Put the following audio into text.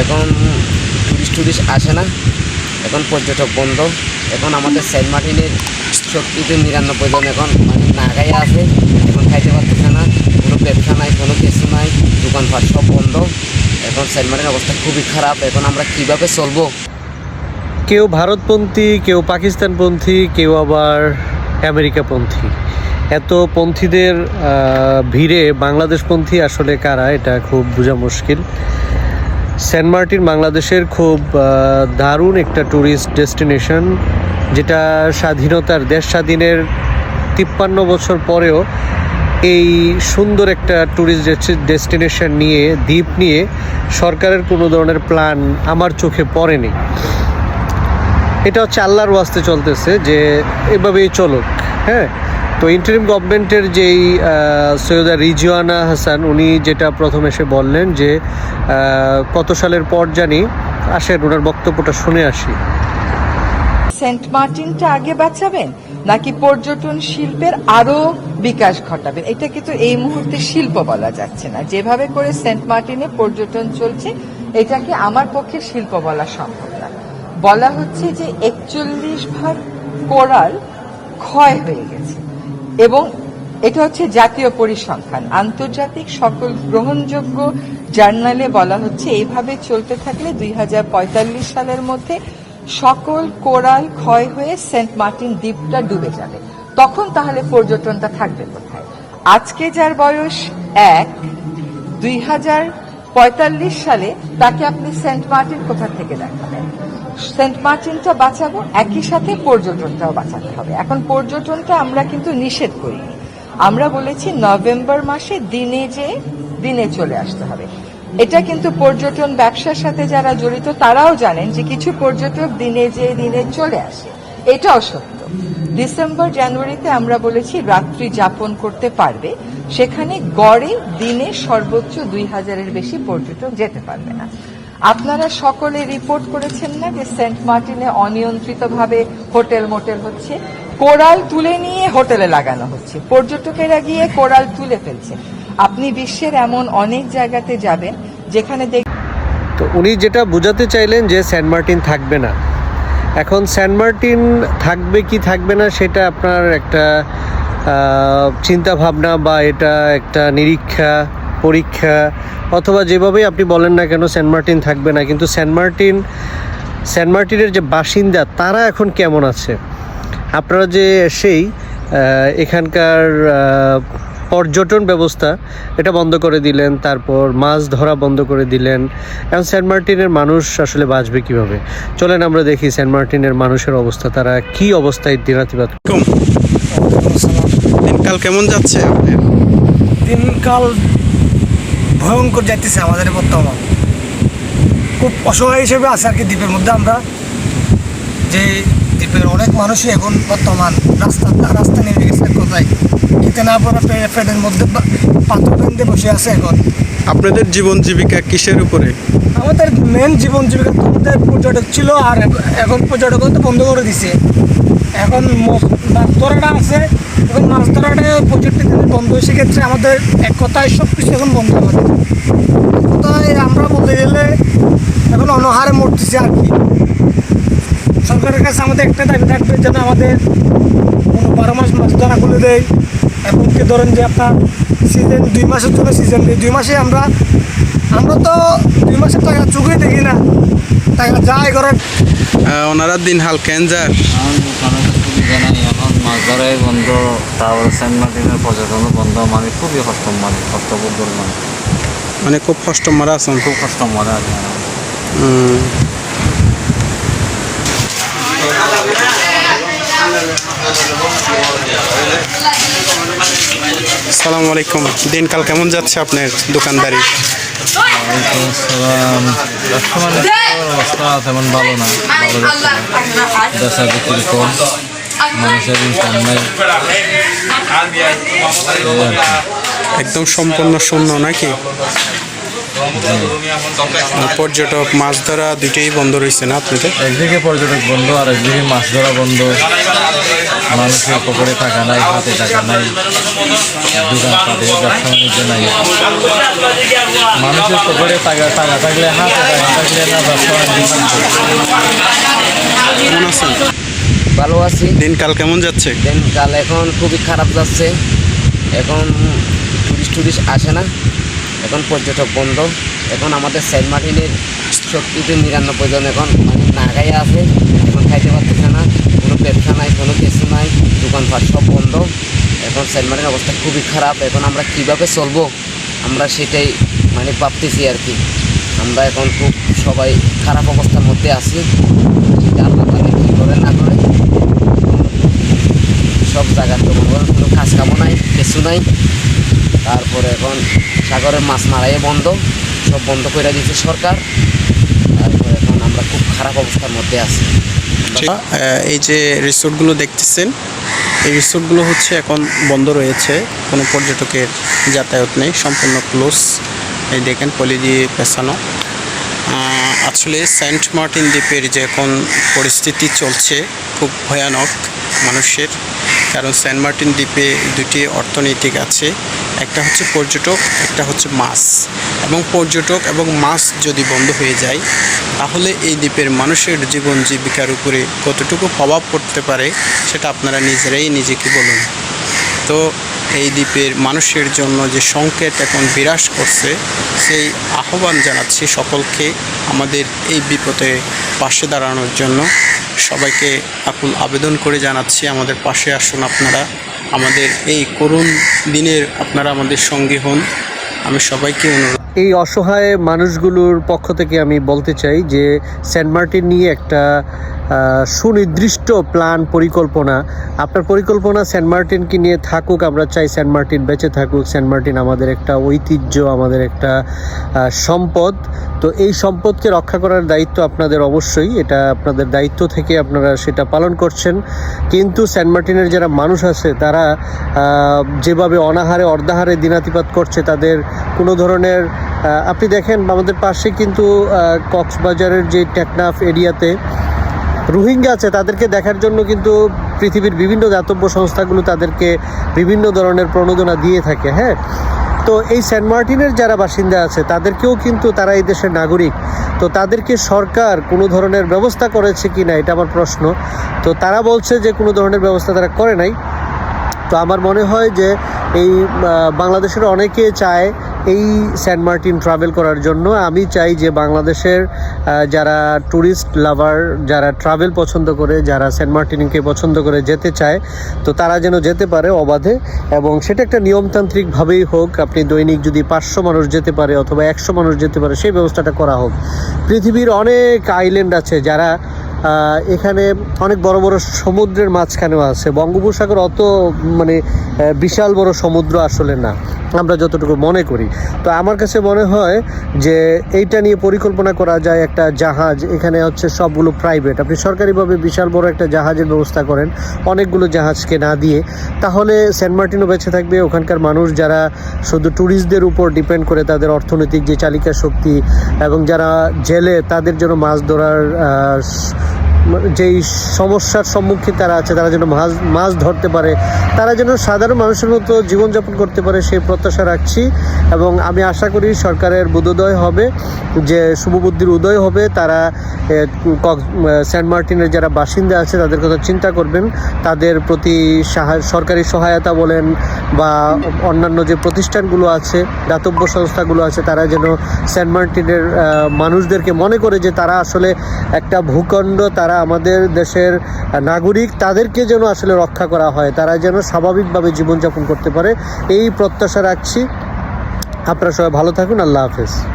এখন tourist tourist আসে না। এখন পর্যটক বন্ধ। এখন আমাদের সেন্ট মার্টিনের শক্তিতে নিরানব্বই জন এখন মানে নাগাই আছে। এখন খাইতে পারতেছে না। কোনো ব্যবসা নাই, কোনো কিছু নাই। দোকানপাট সব বন্ধ। এখন সেন্ট মার্টিনের অবস্থা খুবই খারাপ। এখন আমরা কীভাবে চলবো? কেউ ভারতপন্থী, কেউ পাকিস্তানপন্থী, কেউ আবার আমেরিকাপন্থী। এত পন্থীদের ভিড়ে বাংলাদেশপন্থী আসলে কারা? এটা খুব বোঝা মুশকিল। সেন্ট মার্টিন বাংলাদেশের খুব দারুণ একটা ট্যুরিস্ট ডেস্টিনেশন যেটা স্বাধীনতার দেশ স্বাধীনের তিপ্পান্ন বছর পরেও এই সুন্দর একটা ট্যুরিস্ট ডেস্টিনেশন নিয়ে, দ্বীপ নিয়ে সরকারের কোনো ধরনের প্ল্যান আমার চোখে পড়েনি। এটা হচ্ছে আল্লাহর ওয়াস্তে চলতেছে যে এভাবেই চলুক হ্যাঁ? তো ইন্টারিম গভর্নমেন্টের যেই সৈয়দা রিজওয়ানা হাসান, উনি যেটা প্রথম এসে বললেন যে কত সালের পর জানি, আসেন, ওনার বক্তব্যটা শুনে আসি। সেন্ট মার্টিনটা আগে বাঁচাবেন, নাকি পর্যটন শিল্পের আরও বিকাশ ঘটাবেন? এটা কিন্তু এই মুহূর্তে শিল্প বলা যাচ্ছে না। যেভাবে করে সেন্ট মার্টিনে পর্যটন চলছে, এটাকে আমার পক্ষে শিল্প বলা সম্ভব না। বলা হচ্ছে যে একচল্লিশ ভাগ কোরাল ক্ষয় হয়ে গেছে। এবং এটা হচ্ছে জাতীয় পরিসংখ্যান। আন্তর্জাতিক সকল গ্রহণযোগ্য জার্নালে বলা হচ্ছে এইভাবে চলতে থাকলে দুই হাজার পঁয়তাল্লিশ সালের মধ্যে সকল কোরাল ক্ষয় হয়ে সেন্ট মার্টিন দ্বীপটা ডুবে যাবে। তখন তাহলে পর্যটনটা থাকবে কোথায়? আজকে যার বয়স এক, দুই হাজার পঁয়তাল্লিশ সালে তাকে আপনি সেন্ট মার্টিন কোথা থেকে দেখাবেন? সেন্ট মার্টিনটা বাঁচাবো, একই সাথে পর্যটনটাও বাঁচাতে হবে। এখন পর্যটনটা আমরা কিন্তু নিষেধ করিনি। আমরা বলেছি নভেম্বর মাসে দিনে যে, দিনে চলে আসতে হবে। এটা কিন্তু পর্যটন ব্যবসার সাথে যারা জড়িত, তারাও জানেন যে কিছু পর্যটক দিনে যে, দিনে চলে আসে। এটাও সত্য। ডিসেম্বর, জানুয়ারিতে আমরা বলেছি রাত্রি যাপন করতে পারবে। সেখানে গড়ে দিনে সর্বোচ্চ দুই হাজারের বেশি পর্যটক যেতে পারবে না। আপনারা সকলে রিপোর্ট করেছেন না যে সেন্ট মার্টিনে অনিয়ন্ত্রিতভাবে হোটেল মোটেল হচ্ছে। কোরাল তুলে নিয়ে হোটেলে লাগানো হচ্ছে। পর্যটকেরা গিয়ে কোরাল তুলে ফেলছে। আপনি বিশ্বের এমন অনেক জায়গাতে যাবেন যেখানে দেখ তো উনি যেটা বোঝাতে চাইলেন যে সেন্ট মার্টিন থাকবে না। এখন সেন্ট মার্টিন থাকবে কি থাকবে না, সেটা আপনার একটা চিন্তা ভাবনা বা এটা একটা নিরীক্ষা পরীক্ষা অথবা যেভাবেই আপনি বলেন না কেন সেন্ট মার্টিন থাকবে না কিন্তু সেন্ট মার্টিন সেন্ট মার্টিনের যে বাসিন্দা তারা এখন কেমন আছে? আপনারা যে আহ, এখানকার পর্যটন ব্যবস্থা এটা বন্ধ করে দিলেন তারপর মাছ ধরা বন্ধ করে দিলেন এখন সেন্ট মার্টিনের মানুষ আসলে বাঁচবে কীভাবে? চলেন আমরা দেখি সেন্ট মার্টিনের মানুষের অবস্থা তারা কি অবস্থায় দিনাতিপাত দিনকাল কেমন যাচ্ছে আপনার দিনকাল ভয়ঙ্কর যাইতেছে আমাদের বর্তমান। খুব অসহায় হিসেবে আছে আর কি দ্বীপের মধ্যে আমরা। যে দ্বীপের অনেক মানুষই এখন বর্তমান রাস্তা রাস্তা নেমে গেছে কোথায়। খেতে না পড়া পেটের মধ্যে পাথর বেঁধে বসে আছে এখন। আপনাদের জীবন জীবিকা কিসের উপরে? আমাদের মেন জীবন জীবিকা তো আমাদের পর্যটক ছিল আর এখন পর্যটক তো বন্ধ করে দিছে। এখন ম- মাছ ধরাটা আছে এখন মাছ ধরাটা পঁয়ষট্টি দিন বন্ধ সেক্ষেত্রে আমাদের এক কথায় সব কিছু এখন বন্ধ আমাদের কথায় আমরা বলতে গেলে এখন অনহারে মরতেছি আর কি। সরকারের কাছে আমাদের একটা দাবি থাকবে যেন আমাদের কোনো বারো মাস মাছ ধরা খুলে দেয় এবং কি ধরেন যে আপনার সিজন দুই মাসের জন্য সিজন নেই দুই মাসে আমরা আমরা তো দুই মাসের টাকা চুকিয়ে দেখি না টাকা যায় করেন ওনারা দিন হাল কেন নাই এখন মাছ ধরাই বন্ধ তারপরে সেন্ট মার্টিনের পর্যটনও বন্ধ মানে খুবই কষ্ট মানে কষ্টবোধ মানে মানে খুব কষ্ট মারা আছেন খুব কষ্ট আর কি। উম, আসসালামু আলাইকুম। দিনকাল কেমন যাচ্ছে আপনার দোকানদারি? তেমন ভালো না ভালো যাচ্ছে বিক্রি কম। মানুষের। একদম সম্পূর্ণ শূন্য নাকি? পর্যটক মাছ ধরা দুইটাই বন্ধ রয়েছে না আপনাদের? একদিকে পর্যটক বন্ধ আর একদিকে মাছ ধরা বন্ধ। মানুষের পকেটে টাকা নাই হাতে টাকা নাই। দোকান ব্যবসা বাণিজ্য নাই। মানুষের পকেটে টাকা টাকা থাকলে হাতে টাকা থাকলে না ব্যবসা বাণিজ্য কেমন আছেন ভালো আছি। দিনকাল কেমন যাচ্ছে? দিনকাল এখন খুবই খারাপ যাচ্ছে। এখন টুরিস্ট টুরিস্ট আসে না। এখন পর্যটক বন্ধ। এখন আমাদের সেন্ট মার্টিনের শক্তিতে নিরানব্বই জন এখন মানে নাগাই আছে। এখন খাইতে পারতেছে না। কোনো ব্যবসা নাই কোনো কিছু নাই। দোকানপাট সব বন্ধ। এখন সেন্ট মার্টিনের অবস্থা খুবই খারাপ। এখন আমরা কীভাবে চলবো? আমরা সেটাই মানে ভাবতেছি আর কি। আমরা এখন খুব সবাই খারাপ অবস্থার মধ্যে আছি। সেটা আল্লাহ তালা না করে সব জায়গার তো কোনো কাজ কামও নাই, কিছু নাই। তারপরে এখন সাগরের মাছ মারাই বন্ধ, সব বন্ধ করে দিয়েছে সরকার। তারপরে এখন আমরা খুব খারাপ অবস্থার মধ্যে আছি। এই যে রিসোর্টগুলো দেখতেছেন, এই রিসোর্টগুলো হচ্ছে এখন বন্ধ রয়েছে, কোনো পর্যটকের যাতায়াত নেই, সম্পূর্ণ ক্লোজ। এই দেখেন, পলি দিয়ে পেছানো। আসলে সেন্ট মার্টিন দ্বীপের যে এখন পরিস্থিতি চলছে খুব ভয়ানক মানুষের, কারণ সেন্ট মার্টিন দ্বীপে দুটি অর্থনৈতিক আছে, একটা হচ্ছে পর্যটক, একটা হচ্ছে মাছ। এবং পর্যটক এবং মাছ যদি বন্ধ হয়ে যায়, তাহলে এই দ্বীপের মানুষের জীবন জীবিকার উপরে কতটুকু প্রভাব পড়তে পারে, সেটা আপনারা নিজেরাই নিজেকে বলুন। তো এই দ্বীপের মানুষের জন্য যে সংকেত এখন বিরাজ করছে, সেই আহ্বান জানাচ্ছি সকলকে আমাদের এই বিপদে পাশে দাঁড়ানোর জন্য। সবাইকে আকুল আবেদন করে জানাচ্ছি, আমাদের পাশে আসুন আপনারা। আমাদের এই করুণ দিনের আপনারা আমাদের সঙ্গী হন। আমি সবাইকে এই অসহায় মানুষগুলোর পক্ষ থেকে আমি বলতে চাই যে সেন্ট মার্টিন নিয়ে একটা সুনির্দিষ্ট প্ল্যান পরিকল্পনা। আপনার পরিকল্পনা সেন্ট মার্টিনকে নিয়ে থাকুক, আমরা চাই সেন্ট মার্টিন বেঁচে থাকুক। সেন্ট মার্টিন আমাদের একটা ঐতিহ্য, আমাদের একটা সম্পদ। তো এই সম্পদকে রক্ষা করার দায়িত্ব আপনাদের অবশ্যই। এটা আপনাদের দায়িত্ব থেকে আপনারা সেটা পালন করছেন। কিন্তু সেন্ট মার্টিনের যারা মানুষ আছে, তারা যেভাবে অনাহারে, অর্ধাহারে দিনাতিপাত করছে, তাদের কোনো ধরনের আপনি দেখেন আমাদের পাশে কিন্তু কক্সবাজারের যে টেকনাফ এরিয়াতে রোহিঙ্গা আছে, তাদেরকে দেখার জন্য কিন্তু পৃথিবীর বিভিন্ন দাতব্য সংস্থাগুলো তাদেরকে বিভিন্ন ধরনের প্রণোদনা দিয়ে থাকে হ্যাঁ? তো এই সেন্ট মার্টিনের যারা বাসিন্দা আছে, তাদেরকেও কিন্তু তারা এই দেশের নাগরিক। তো তাদেরকে সরকার কোনো ধরনের ব্যবস্থা করেছে কি না এটা আমার প্রশ্ন। তো তারা বলছে যে কোনো ধরনের ব্যবস্থা তারা করে নাই। তো আমার মনে হয় যে এই বাংলাদেশের অনেকে চায় এই সেন্ট মার্টিন ট্রাভেল করার জন্য। আমি চাই যে বাংলাদেশের যারা ট্যুরিস্ট লাভার যারা ট্রাভেল পছন্দ করে, যারা সেন্ট মার্টিনকে পছন্দ করে যেতে চায়, তো তারা যেন যেতে পারে অবাধে। এবং সেটা একটা নিয়মতান্ত্রিকভাবেই হোক, আপনি দৈনিক যদি পাঁচশো মানুষ যেতে পারে অথবা একশো মানুষ যেতে পারে, সেই ব্যবস্থাটা করা হোক। পৃথিবীর অনেক আইল্যান্ড আছে যারা এখানে অনেক বড় বড় সমুদ্রের মাঝখানেও আছে। বঙ্গোপসাগর অত মানে বিশাল বড় সমুদ্র আসলে না। আমরা যতটুকু মনে করি। তো আমার কাছে মনে হয় যে এইটা নিয়ে পরিকল্পনা করা যায় একটা জাহাজ, এখানে হচ্ছে সবগুলো প্রাইভেট আপনি সরকারিভাবে বিশাল বড় একটা জাহাজের ব্যবস্থা করেন, অনেকগুলো জাহাজকে না দিয়ে। তাহলে সেন্ট মার্টিনও বেঁচে থাকবে, ওখানকার মানুষ যারা শুধু ট্যুরিস্টদের উপর ডিপেন্ড করে তাদের অর্থনৈতিক যে চালিকা শক্তি এবং যারা জেলে তাদের জন্য মাছ ধরার যেই সমস্যার সম্মুখীন তারা আছে, তারা যেন মাছ মাছ ধরতে পারে, তারা যেন সাধারণ মানুষের মতো জীবনযাপন করতে পারে সেই প্রত্যাশা রাখছি এবং আমি আশা করি সরকারের বোধোদয় হবে, যে শুভবুদ্ধির উদয় হবে, তারা সেন্ট মার্টিনের যারা বাসিন্দা আছে, তাদের কথা চিন্তা করবেন, তাদের প্রতি সরকারি সহায়তা বলেন বা অন্যান্য যে প্রতিষ্ঠানগুলো আছে, দাতব্য সংস্থাগুলো আছে, তারা যেন সেন্ট মার্টিনের মানুষদেরকে মনে করে যে তারা আসলে একটা ভূখণ্ড, তারা আমাদের দেশের নাগরিক, তাদেরকে যেন আসলে রক্ষা করা হয়, তারা যেন স্বাভাবিকভাবে জীবনযাপন করতে পারে, এই প্রত্যাশা রাখছি। আপনারা সবাই ভালো থাকুন, আল্লাহ হাফেজ।